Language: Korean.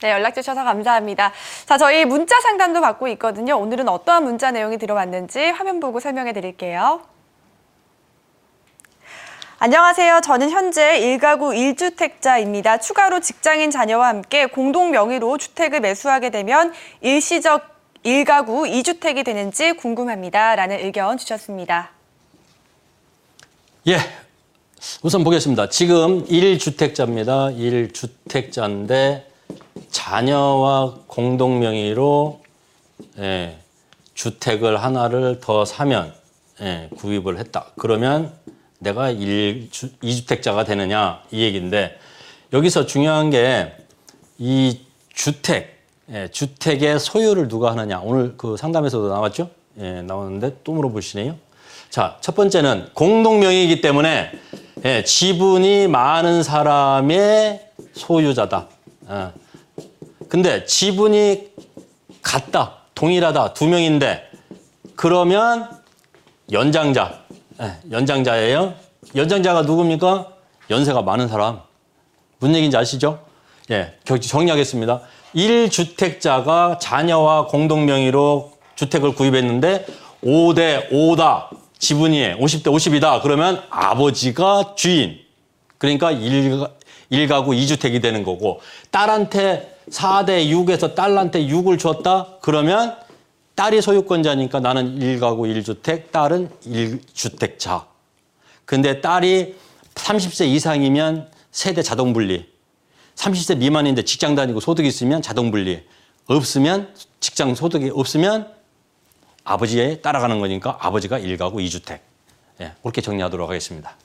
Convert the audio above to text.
네, 연락 주셔서 감사합니다. 자, 저희 문자 상담도 받고 있거든요. 오늘은 어떠한 문자 내용이 들어왔는지 화면 보고 설명해 드릴게요. 안녕하세요. 저는 현재 1가구 1주택자입니다. 추가로 직장인 자녀와 함께 공동 명의로 주택을 매수하게 되면 일시적 1가구 2주택이 되는지 궁금합니다. 라는 의견 주셨습니다. 예. 우선 보겠습니다. 지금 1주택자입니다. 1주택자인데 자녀와 공동 명의로 예, 주택을 하나를 더 사면 예, 구입을 했다. 그러면 내가 1 주, 2주택자가 되느냐 이 얘기인데 여기서 중요한 게 이 주택, 예, 주택의 소유를 누가 하느냐. 오늘 그 상담에서도 나왔죠? 예, 나오는데 또 물어보시네요. 자, 첫 번째는 공동명의이기 때문에 예, 지분이 많은 사람의 소유자다. 어. 근데 지분이 같다, 동일하다, 두 명인데 그러면 연장자, 예, 연장자예요. 연장자가 누굽니까? 연세가 많은 사람. 무슨 얘기인지 아시죠? 예, 겨- 정리하겠습니다. 1주택자가 자녀와 공동 명의로 주택을 구입했는데 5대 5다. 지분이 50대 50이다. 그러면 아버지가 주인. 그러니까 1, 일가구 2주택이 되는 거고 딸한테 4대 6에서 딸한테 6을 줬다. 그러면 딸이 소유권자니까 나는 1가구 1주택, 딸은 1주택자. 근데 딸이 30세 이상이면 세대 자동 분리. 30세 미만인데 직장 다니고 소득이 있으면 자동 분리. 없으면 직장 소득이 없으면 아버지에 따라가는 거니까 아버지가 1가구 2주택. 예, 그렇게 정리하도록 하겠습니다.